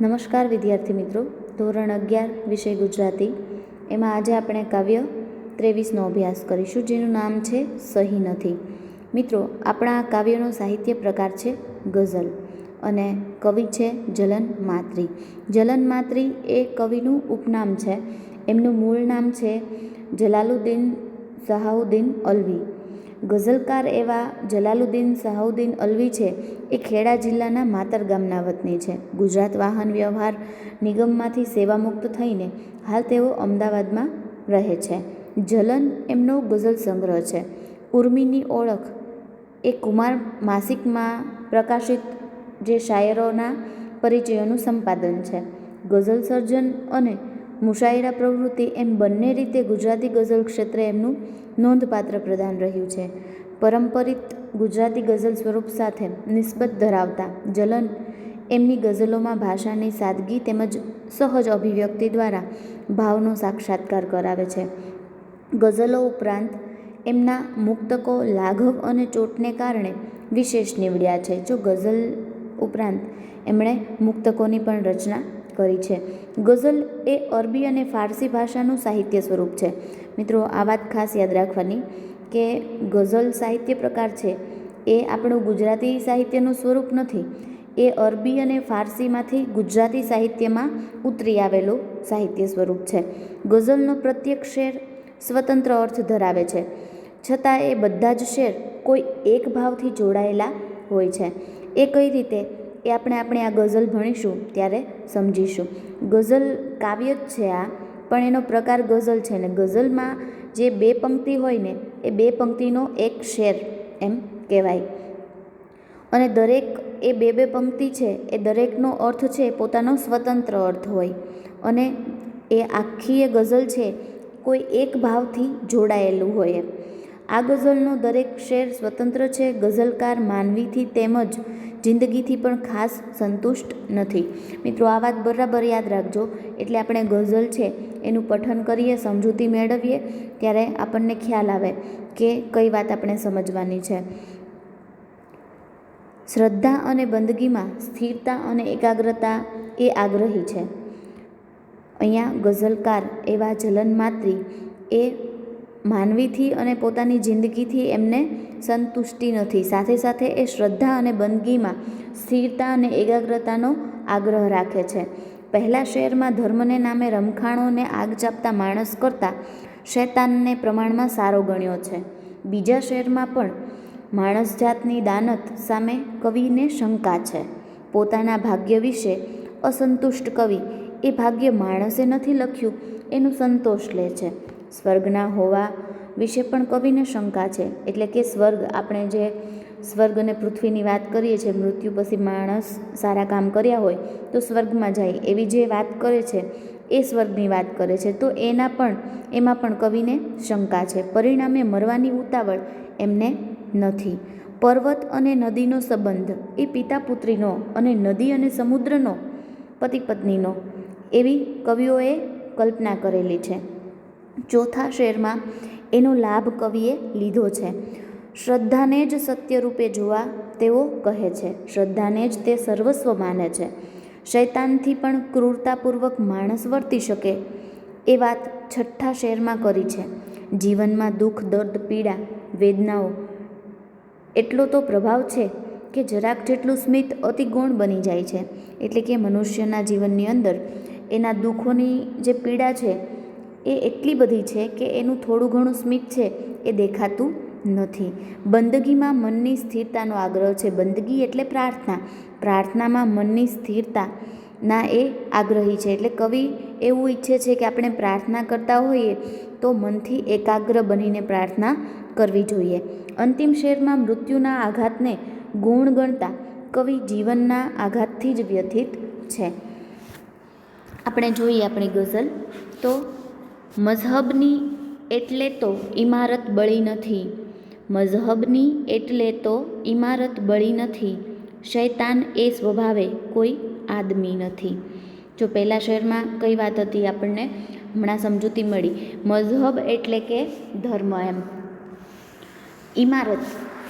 નમસ્કાર વિદ્યાર્થી મિત્રો. ધોરણ અગિયાર, વિષય ગુજરાતી. એમાં આજે આપણે કાવ્ય ત્રેવીસનો અભ્યાસ કરીશું, જેનું નામ છે સહી નથી. મિત્રો, આપણા કાવ્યનો સાહિત્ય પ્રકાર છે ગઝલ અને કવિ છે જલન માત્રી. જલન માત્રી એ કવિનું ઉપનામ છે. એમનું મૂળ નામ છે જલાલુદ્દીન સહાઉદ્દીન અલવી. ગઝલકાર એવા જલાલુદ્દીન સહાઉદ્દીન અલવી છે. એ ખેડા જિલ્લાના માતર ગામના વતની છે. ગુજરાત વાહન વ્યવહાર નિગમમાંથી સેવામુક્ત થઈને હાલ તેઓ અમદાવાદમાં રહે છે. જલન એમનો ગઝલ સંગ્રહ છે. ઉર્મિની ઓળખ એ કુમાર માસિકમાં પ્રકાશિત જે શાયરોના પરિચયોનું સંપાદન છે. ગઝલ સર્જન અને મુશાયરા પ્રવૃત્તિ એમ બંને રીતે ગુજરાતી ગઝલ ક્ષેત્રે એમનું નોંધપાત્ર પ્રદાન રહ્યું છે. પરંપરિત ગુજરાતી ગઝલ સ્વરૂપ સાથે નિસ્બત ધરાવતા જલન એમની ગઝલોમાં ભાષાની સાદગી તેમજ સહજ અભિવ્યક્તિ દ્વારા ભાવનો સાક્ષાત્કાર કરાવે છે. ગઝલો ઉપરાંત એમના મુક્તકો લાઘવ અને ચોટને કારણે વિશેષ નીવડ્યા છે. જો ગઝલ ઉપરાંત એમણે મુક્તકોની પણ રચના કરી છે. ગઝલ એ અરબી અને ફારસી ભાષાનું સાહિત્ય સ્વરૂપ છે. મિત્રો, આ વાત ખાસ યાદ રાખવાની કે ગઝલ સાહિત્ય પ્રકાર છે, એ આપણું ગુજરાતી સાહિત્યનું સ્વરૂપ નથી. એ અરબી અને ફારસીમાંથી ગુજરાતી સાહિત્યમાં ઉતરી આવેલું સાહિત્ય સ્વરૂપ છે. ગઝલનો પ્રત્યેક શેર સ્વતંત્ર અર્થ ધરાવે છે. છતાં એ બધા જ શેર કોઈ એક ભાવથી જોડાયેલા હોય છે. એ કઈ રીતે? એ આપણે આપણે આ ગઝલ ભણીશું, ત્યારે સમજીશું. ગઝલ કાવ્ય જ છે આ. પણ એનો પ્રકાર ગઝલ છે ને ગઝલમાં જે બે પંક્તિ હોય ને, એ બે પંક્તિનો એક શેર એમ કહેવાય. અને દરેક એ બે બે પંક્તિ છે, એ દરેકનો અર્થ છે પોતાનો સ્વતંત્ર અર્થ હોય. અને એ આખી એ ગઝલ છે કોઈ એક ભાવથી જોડાયેલું હોય. એમ આ ગઝલનો દરેક શેર સ્વતંત્ર છે, ગઝલકાર માનવીથી તેમજ જિંદગીથી પણ ખાસ સંતુષ્ટ નથી. મિત્રો, આ વાત બરાબર યાદ રાખજો. એટલે આપણે ગઝલ છે, એનું પઠન કરીએ, સમજૂતી મેળવીએ, ત્યારે આપણને ખ્યાલ આવે કે કઈ વાત આપણે સમજવાની છે. શ્રદ્ધા અને બંદગીમાં સ્થિરતા અને એકાગ્રતા એ આગ્રહી છે. અહીંયા ગઝલકાર એવા જલન માત્રી એ માનવીથી અને પોતાની જિંદગીથી એમને સંતુષ્ટિ નથી. સાથે સાથે એ શ્રદ્ધા અને બંદગીમાં સ્થિરતા અને એકાગ્રતાનો આગ્રહ રાખે છે. પહેલા શહેરમાં ધર્મને નામે રમખાણોને આગ ચાપતા માણસ કરતાં શૈતાનને પ્રમાણમાં સારો ગણ્યો છે. બીજા શહેરમાં પણ માણસ જાતની દાનત સામે કવિને શંકા છે. પોતાના ભાગ્ય વિશે અસંતુષ્ટ કવિ એ ભાગ્ય માણસે નથી લખ્યું, એનું સંતોષ લે છે. સ્વર્ગના હોવા વિશે પણ કવિને શંકા છે. એટલે કે સ્વર્ગ, આપણે જે સ્વર્ગ અને પૃથ્વીની વાત કરીએ છીએ, મૃત્યુ પછી માણસ સારા કામ કર્યા હોય તો સ્વર્ગમાં જાય. એવી જે વાત કરે છે, એ સ્વર્ગની વાત કરે છે. તો એના પણ, એમાં પણ કવિને શંકા છે. પરિણામે મરવાની ઉતાવળ એમને નથી. પર્વત અને નદીનો સંબંધ, એ પિતા પુત્રીનો અને નદી અને સમુદ્રનો પતિ પત્નીનો એવી કવિઓએ કલ્પના કરેલી છે. ચોથા શેરમાં એનો લાભ કવિએ લીધો છે. શ્રદ્ધાને જ સત્ય રૂપે જોવા તેઓ કહે છે. શ્રદ્ધાને જ તે સર્વસ્વ માને છે. શૈતાનથી પણ ક્રૂરતાપૂર્વક માણસ વર્તી શકે એ વાત છઠ્ઠા શેરમાં કરી છે. જીવનમાં દુઃખ, દર્દ, પીડા, વેદનાઓ એટલો તો પ્રભાવ છે કે જરાક જેટલું સ્મિત અતિ ગૌણ બની જાય છે. એટલે કે મનુષ્યના જીવનની અંદર એના દુઃખોની જે પીડા છે એ એટલી બધી છે કે એનું થોડું ઘણું સ્મિત છે એ દેખાતું નથી. બંદગીમાં મનની સ્થિરતાનો આગ્રહ છે. બંદગી એટલે પ્રાર્થના. પ્રાર્થનામાં મનની સ્થિરતા ના એ આગ્રહી છે. એટલે કવિ એવું ઈચ્છે છે કે આપણે પ્રાર્થના કરતા હોઈએ તો મનથી એકાગ્ર બનીને પ્રાર્થના કરવી જોઈએ. અંતિમ શેરમાં મૃત્યુના આઘાતને ગુણ ગણતા કવિ જીવનના આઘાતથી જ વ્યથિત છે. આપણે જોઈએ આપણી ગઝલ. તો મઝહબની એટલે તો ઇમારત બળી નથી. મઝહબની એટલે તો ઇમારત બળી નથી. શૈતાન એ સ્વભાવે કોઈ આદમી નથી. જો પહેલાં શેરમાં કઈ વાત હતી આપણને? હમણાં સમજૂતી મળી. મઝહબ એટલે કે ધર્મ એમ. ઇમારત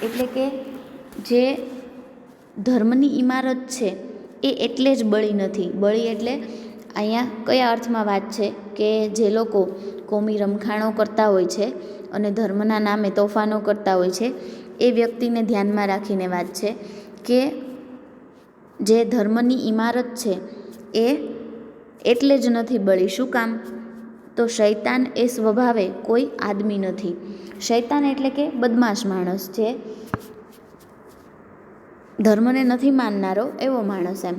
એટલે કે જે ધર્મની ઇમારત છે, એ એટલે જ બળી નથી. બળી એટલે અહીંયા કયા અર્થમાં વાત છે કે જે લોકો કોમી રમખાણો કરતા હોય છે અને ધર્મના નામે તોફાનો કરતા હોય છે, એ વ્યક્તિને ધ્યાનમાં રાખીને વાત છે કે જે ધર્મની ઇમારત છે એ એટલે જ નથી બળી. શું કામ? તો શૈતાન એ સ્વભાવે કોઈ આદમી નથી. શૈતાન એટલે કે બદમાશ માણસ છે. ધર્મને નથી માનનારો એવો માણસ એમ.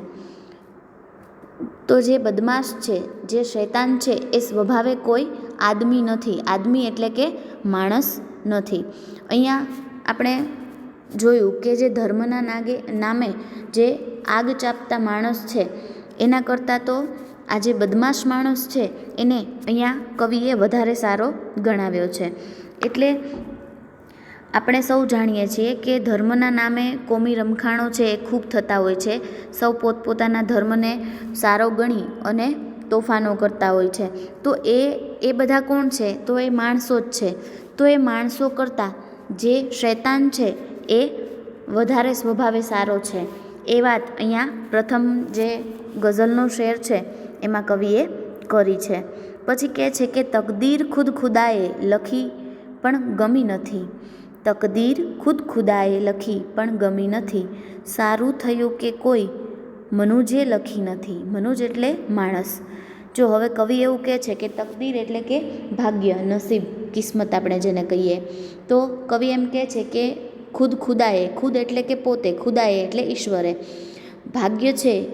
તો જે બદમાશ છે, જે શૈતાન છે, એ સ્વભાવે કોઈ આદમી નથી. આદમી એટલે કે માણસ નથી. અહીંયા આપણે જોયું કે જે ધર્મના નાગે, નામે જે આગ ચાપતા માણસ છે, એના કરતાં તો આ જે બદમાશ માણસ છે, એને અહીંયા કવિએ વધારે સારો ગણાવ્યો છે. એટલે આપણે સૌ જાણીએ છીએ કે ધર્મના નામે કોમી રમખાણો છે એ ખૂબ થતા હોય છે. સૌ પોતપોતાના ધર્મને સારો ગણી અને તોફાનો કરતા હોય છે. તો એ એ બધા કોણ છે? તો એ માણસો જ છે. તો એ માણસો કરતાં જે શૈતાન છે એ વધારે સ્વભાવે સારો છે. એ વાત અહીંયા પ્રથમ જે ગઝલનો શેર છે એમાં કવિએ કરી છે. પછી કહે છે કે તકદીર ખુદ ખુદાએ લખી પણ ગમી નથી. તકદીર ખુદ ખુદાએ લખી પણ ગમી નથી. સારું થયું કે કોઈ? મનુજે લખી નથી. મનુજ એટલે માણસ. જો હવે કવિ એવું કહે છે કે તકદીર એટલે કે ભાગ્ય, નસીબ, કિસ્મત આપણે જેને કહીએ. તો કવિ એમ કહે છે કે ખુદ ખુદાએ ખુદ એટલે કે પોતે, ખુદાએ એટલે ઈશ્વરે. ભાગ્ય છે,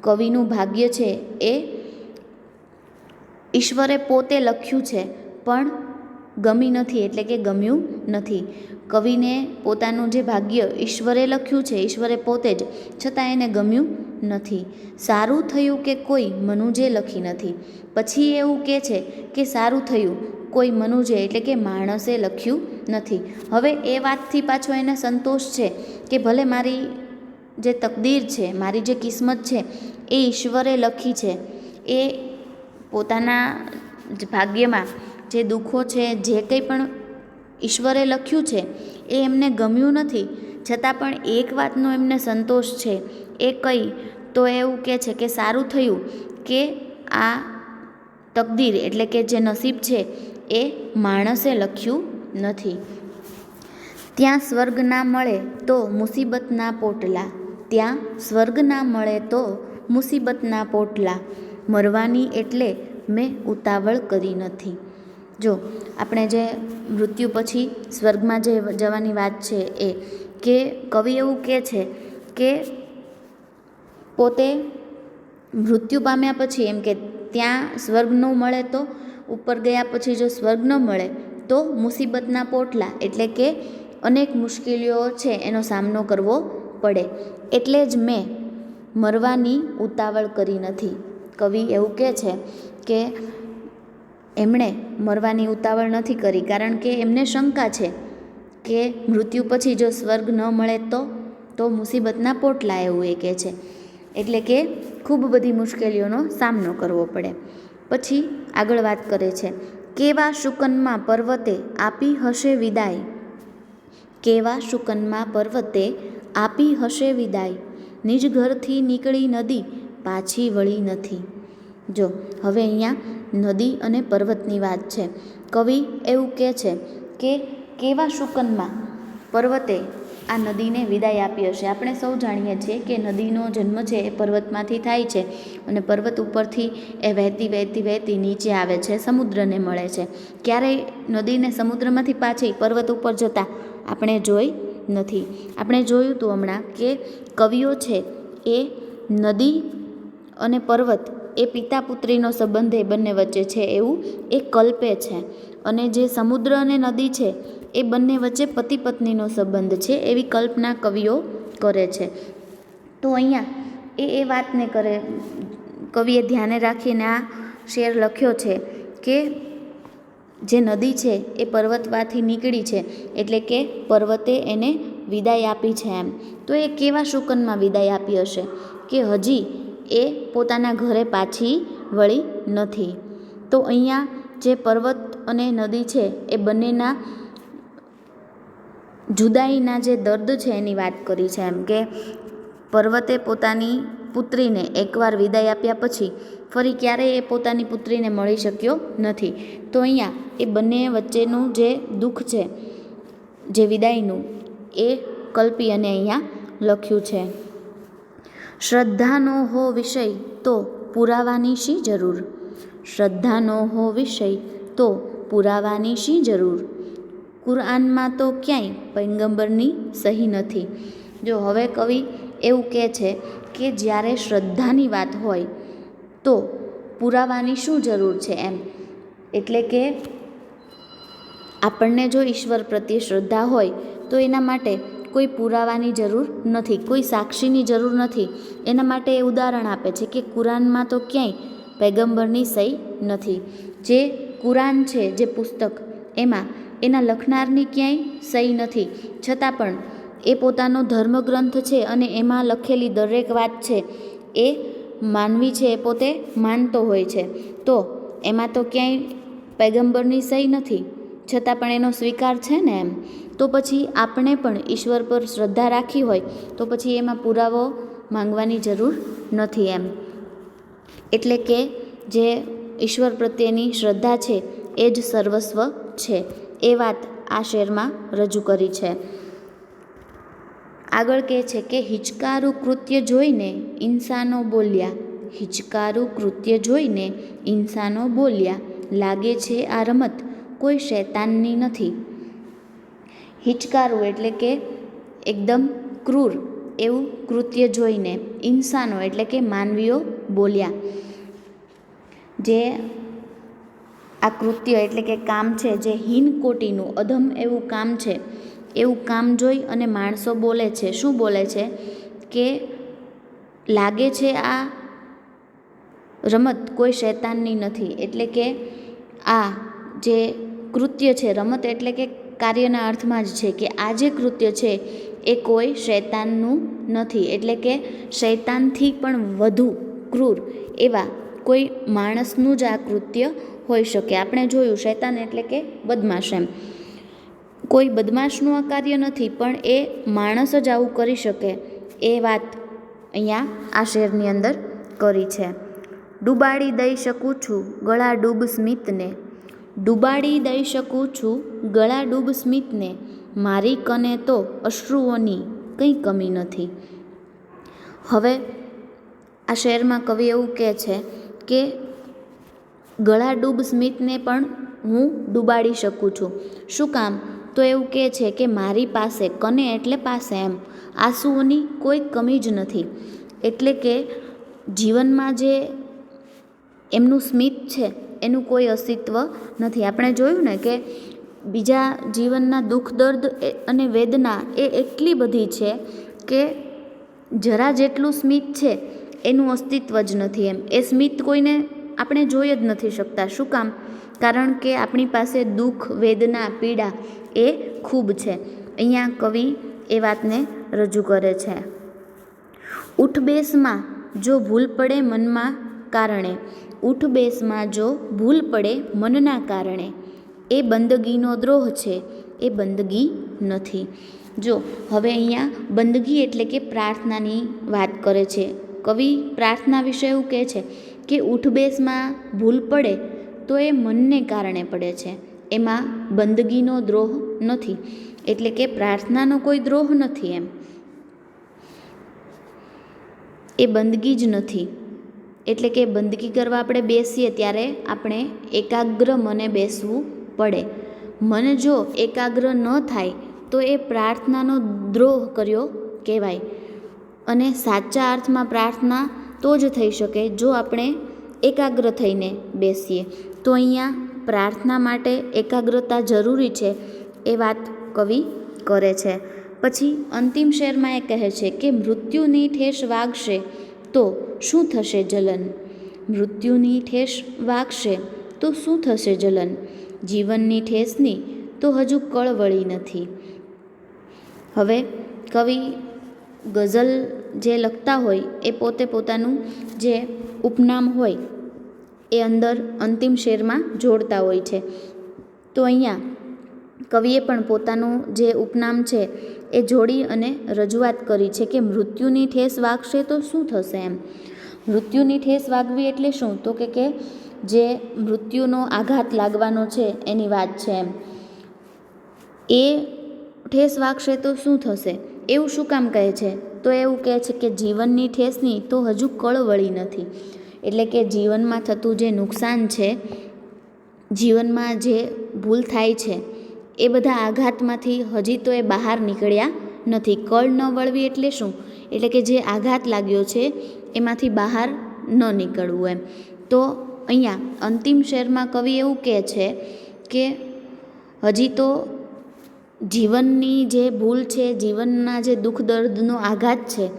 કવિનું ભાગ્ય છે એ ઈશ્વરે પોતે લખ્યું છે, પણ ગમી નથી એટલે કે ગમ્યું નથી. કવિને પોતાનું જે ભાગ્ય ઈશ્વરે લખ્યું છે, ઈશ્વરે પોતે જ, છતાં એને ગમ્યું નથી. સારું થયું કે કોઈ મનુજે લખી નથી. પછી એવું કહે છે કે સારું થયું, કોઈ મનુજે એટલે કે માણસે લખ્યું નથી. હવે એ વાતથી પાછો એને સંતોષ છે કે ભલે મારી જે તકદીર છે, મારી જે કિસ્મત છે, એ ઈશ્વરે લખી છે, એ પોતાના જ ભાગ્યમાં જે દુઃખો છે, જે કંઈ પણ ઈશ્વરે લખ્યું છે, એ એમને ગમ્યું નથી. છતાં પણ એક વાતનો એમને સંતોષ છે. એ કઈ તો એવું કહે છે કે સારું થયું કે આ તકદીર એટલે કે જે નસીબ છે, એ માણસે લખ્યું નથી. ત્યાં સ્વર્ગ ના મળે તો મુસીબતના પોટલા. ત્યાં સ્વર્ગ ના મળે તો મુસીબતના પોટલા. મરવાની એટલે મેં ઉતાવળ કરી નથી. જો, આપણે જે મૃત્યુ પછી સ્વર્ગમાં જે જવાની વાત છે એ, કે કવિ એવું કહે છે કે પોતે મૃત્યુ પામ્યા પછી, એમ કે ત્યાં સ્વર્ગ ન મળે તો, ઉપર ગયા પછી જો સ્વર્ગ ન મળે, તો મુસીબતના પોટલા, એટલે કે અનેક મુશ્કેલીઓ છે એનો સામનો કરવો પડે. એટલે જ મેં મરવાની ઉતાવળ કરી નથી. કવિ એવું કહે છે કે એમણે મરવાની ઉતાવળ નથી કરી કારણ કે એમને શંકા છે કે મૃત્યુ પછી જો સ્વર્ગ ન મળે તો તો મુસીબતના પોટલા એવું એ કહે છે. એટલે કે ખૂબ બધી મુશ્કેલીઓનો સામનો કરવો પડે. પછી આગળ વાત કરે છે, કેવા શુકનમાં પર્વતે આપી હશે વિદાય? કેવા શુકનમાં પર્વતે આપી હશે વિદાય? નિજ ઘરથી નીકળી નદી પાછી વળી નથી. જો, હવે અહીંયા નદી અને પર્વતની વાત છે. કવિ એવું કહે છે કે કેવા શુકનમાં પર્વતે આ નદીને વિદાય આપી હશે આપણે સૌ જાણીએ છીએ કે નદીનો જન્મ છે એ પર્વતમાંથી થાય છે અને પર્વત ઉપરથી એ વહેતી વહેતી વહેતી નીચે આવે છે, સમુદ્રને મળે છે. ક્યારેય નદીને સમુદ્રમાંથી પાછી પર્વત ઉપર જતાં આપણે જોઈ નથી. આપણે જોયું હતું હમણાં કે કવિઓ છે એ નદી અને પર્વત એ પિતા પુત્રીનો સંબંધ એ બંને વચ્ચે છે એવું એ કલ્પે છે. અને જે સમુદ્ર અને નદી છે, એ બંને વચ્ચે પતિ પત્નીનો સંબંધ છે એવી કલ્પના કવિઓ કરે છે. તો અહીંયા એ એ વાતને કરે, કવિએ ધ્યાને રાખીને આ શેર લખ્યો છે કે જે નદી છે એ પર્વતમાંથી નીકળી છે એટલે કે પર્વતે એને વિદાય આપી છે એમ. તો એ કેવા શુકનમાં વિદાય આપી હશે? કે હજી એ પોતાના ઘરે પાછી વળી નથી. તો અહીંયા જે પર્વત અને નદી છે એ બંનેના જુદાઈના જે દર્દ છે એની વાત કરી છે એમ કે પર્વતે પોતાની પુત્રીને એકવાર વિદાય આપ્યા પછી ફરી ક્યારેય એ પોતાની પુત્રીને મળી શક્યો નથી. તો અહીંયા એ બંને વચ્ચેનું જે દુઃખ છે, જે વિદાયનું, એ કલ્પી અને અહીંયા લખ્યું છે. શ્રદ્ધાનો હો વિષય તો પુરાવાની શી જરૂર. શ્રદ્ધાનો હો વિષય તો પુરાવાની શી જરૂર. કુરાનમાં તો ક્યાંય પૈગંબરની સહી નથી. જો હવે કવિ એવું કહે છે કે જ્યારે શ્રદ્ધાની વાત હોય તો પુરાવાની શું જરૂર છે એમ? એટલે કે આપણને જો ઈશ્વર પ્રત્યે શ્રદ્ધા હોય તો એના માટે કોઈ પુરાવાની જરૂર નથી, કોઈ સાક્ષીની જરૂર નથી. એના માટે એ ઉદાહરણ આપે છે કે કુરાનમાં તો ક્યાંય પૈગંબરની સહી નથી. જે કુરાન છે, જે પુસ્તક, એમાં એના લખનારની ક્યાંય સહી નથી. છતાં પણ એ પોતાનો ધર્મગ્રંથ છે અને એમાં લખેલી દરેક વાત છે એ માનવી છે એ પોતે માનતો હોય છે. તો એમાં તો ક્યાંય પૈગંબરની સહી નથી. છતાં પણ એનો સ્વીકાર છે ને એમ? તો પછી આપણે પણ ઈશ્વર પર શ્રદ્ધા રાખી હોય, તો પછી એમાં પુરાવો માંગવાની જરૂર નથી એમ. એટલે કે જે ઈશ્વર પ્રત્યેની શ્રદ્ધા છે, એ જ સર્વસ્વ છે. એ વાત આ શેરમાં રજૂ કરી છે. આગળ કહે છે કે, હિચકારું કૃત્ય જોઈને ઇન્સાનો બોલ્યા. હિચકારું કૃત્ય જોઈને ઇન્સાનો બોલ્યા. લાગે છે આ રમત કોઈ શૈતાનની નથી. હિચકારું એટલે કે એકદમ ક્રૂર એવું કૃત્ય જોઈને, ઇન્સાનો એટલે કે માનવીઓ બોલ્યા. જે આ કૃત્ય એટલે કે કામ છે, જે હીન કોટીનું અધમ એવું કામ છે, એવું કામ જોઈ અને માણસો બોલે છે. શું બોલે છે? કે લાગે છે આ રમત કોઈ શૈતાનની નથી. એટલે કે આ જે કૃત્ય છે, રમત એટલે કે કાર્યના અર્થમાં જ છે કે આ જે કૃત્ય છે એ કોઈ શૈતાનનું નથી. એટલે કે શૈતાનથી પણ વધુ ક્રૂર એવા કોઈ માણસનું જ આ કૃત્ય હોઈ શકે. આપણે જોયું શૈતાન એટલે કે બદમાશ એમ. કોઈ બદમાશનું આ કાર્ય નથી, પણ એ માણસ જ આવું કરી શકે એ વાત અહીંયા આ શેરની અંદર કરી છે. ડૂબાડી દઈ શકું છું, ગળા ડૂબ સ્મિતને. ડૂબાડી દઈ શકું છું ગળા ડૂબ સ્મિતને. મારી કને તો અશ્રુઓની કંઈ કમી નથી. હવે આ શેરમાં કવિ એવું કહે છે કે ગળા ડૂબ સ્મિતને પણ હું ડૂબાડી શકું છું. શું કામ? તો એવું કહે છે કે મારી પાસે કને એટલે પાસે એમ. આંસુઓની કોઈ કમી જ નથી. એટલે કે જીવનમાં જે એમનું સ્મિત છે એનું કોઈ અસ્તિત્વ નથી. આપણે જોયું ને કે બીજા જીવનના દુઃખ, દર્દ અને વેદના એ એટલી બધી છે કે જરા જેટલું સ્મિત છે એનું અસ્તિત્વ જ નથી એમ. એ સ્મિત કોઈને આપણે જોઈ જ નથી શકતા. શું કામ? કારણ કે આપણી પાસે દુઃખ, વેદના, પીડા એ ખૂબ છે. અહીંયા કવિ એ વાતને રજૂ કરે છે. ઉઠબેસમાં જો ભૂલ પડે મનમાં કારણે. ઉઠ બેસમાં જો ભૂલ પડે મનના કારણે, એ બંદગીનો દ્રોહ છે, એ બંદગી નથી. જો, હવે અહીંયા બંદગી એટલે કે પ્રાર્થનાની વાત કરે છે. કવિ પ્રાર્થના વિશે એવું કહે છે કે ઉઠબેસમાં ભૂલ પડે તો એ મનને કારણે પડે છે. એમાં બંદગીનો દ્રોહ નથી, એટલે કે પ્રાર્થનાનો કોઈ દ્રોહ નથી એમ. એ બંદગી જ નથી. એટલે કે બંદગી કરવા આપણે બેસીએ ત્યારે આપણે એકાગ્ર મને બેસવું પડે. મન જો એકાગ્ર ન થાય તો એ પ્રાર્થનાનો દ્રોહ કર્યો કહેવાય. અને સાચા અર્થમાં પ્રાર્થના તો જ થઈ શકે જો આપણે એકાગ્ર થઈને બેસીએ. તો અહીંયા પ્રાર્થના માટે એકાગ્રતા જરૂરી છે એ વાત કવિ કરે છે. પછી અંતિમ શેરમાં એ કહે છે કે મૃત્યુની ઠેસ વાગશે તો શું થશે જલન? મૃત્યુની ઠેસ વાગશે તો શું થશે જલન? જીવનની ઠેસની તો હજુ કળવળી નથી. હવે કવિ ગઝલ જે લખતા હોય એ પોતે પોતાનું જે ઉપનામ હોય એ અંદર અંતિમ શેરમાં જોડતા હોય છે. તો અહીંયા કવિએ પણ પોતાનું જે ઉપનામ છે એ જોડી અને રજૂઆત કરી છે કે મૃત્યુની ઠેસ વાગશે તો શું થશે એમ? મૃત્યુની ઠેસ વાગવી એટલે શું? તો કે કે જે મૃત્યુનો આઘાત લાગવાનો છે એની વાત છે એમ. એ ઠેસ વાગશે તો શું થશે? એવું શું કામ કહે છે? તો એવું કહે છે કે જીવનની ઠેસની તો હજુ કળ વળી નથી. એટલે કે જીવનમાં થતું જે નુકસાન છે, જીવનમાં જે ભૂલ થાય છે એ બધા આઘાતમાંથી હજી તો એ બહાર નીકળ્યા નથી. કળ ન વળવી એટલે શું? એટલે કે જે આઘાત લાગ્યો છે, એમાંથી બહાર ન નીકળવું એમ. તો અહીંયા અંતિમ શેરમાં કવિ એવું કહે છે કે હજી તો જીવનની જે ભૂલ છે, જીવનના જે દુઃખ દર્દનો આઘાત છે,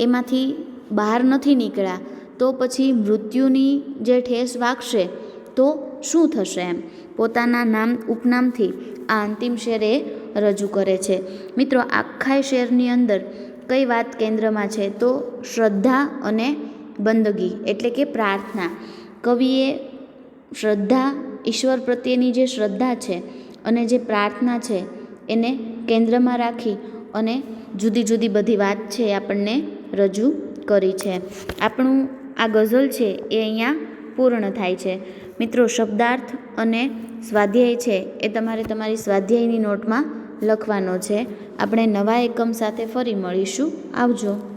એમાંથી બહાર નથી નીકળ્યા. તો પછી મૃત્યુની જે ઠેસ વાગશે, તો શું થશે એમ? પોતાના નામ, ઉપનામથી આ અંતિમ શેર એ રજૂ કરે છે. મિત્રો, આખા શેરની અંદર કઈ વાત કેન્દ્રમાં છે? તો શ્રદ્ધા અને બંદગી, એટલે કે પ્રાર્થના. કવિએ શ્રદ્ધા, ઈશ્વર પ્રત્યેની જે શ્રદ્ધા છે અને જે પ્રાર્થના છે, એને કેન્દ્રમાં રાખી અને જુદી જુદી બધી વાત છે આપણને રજૂ કરી છે. આપણું આ ગઝલ છે એ અહીંયા પૂર્ણ થાય છે. મિત્રો, શબ્દાર્થ અને સ્વાધ્યાય છે એ તમારે તમારી સ્વાધ્યાયની નોટમાં લખવાનો છે. આપણે નવા એકમ સાથે ફરી મળીશું. આવજો.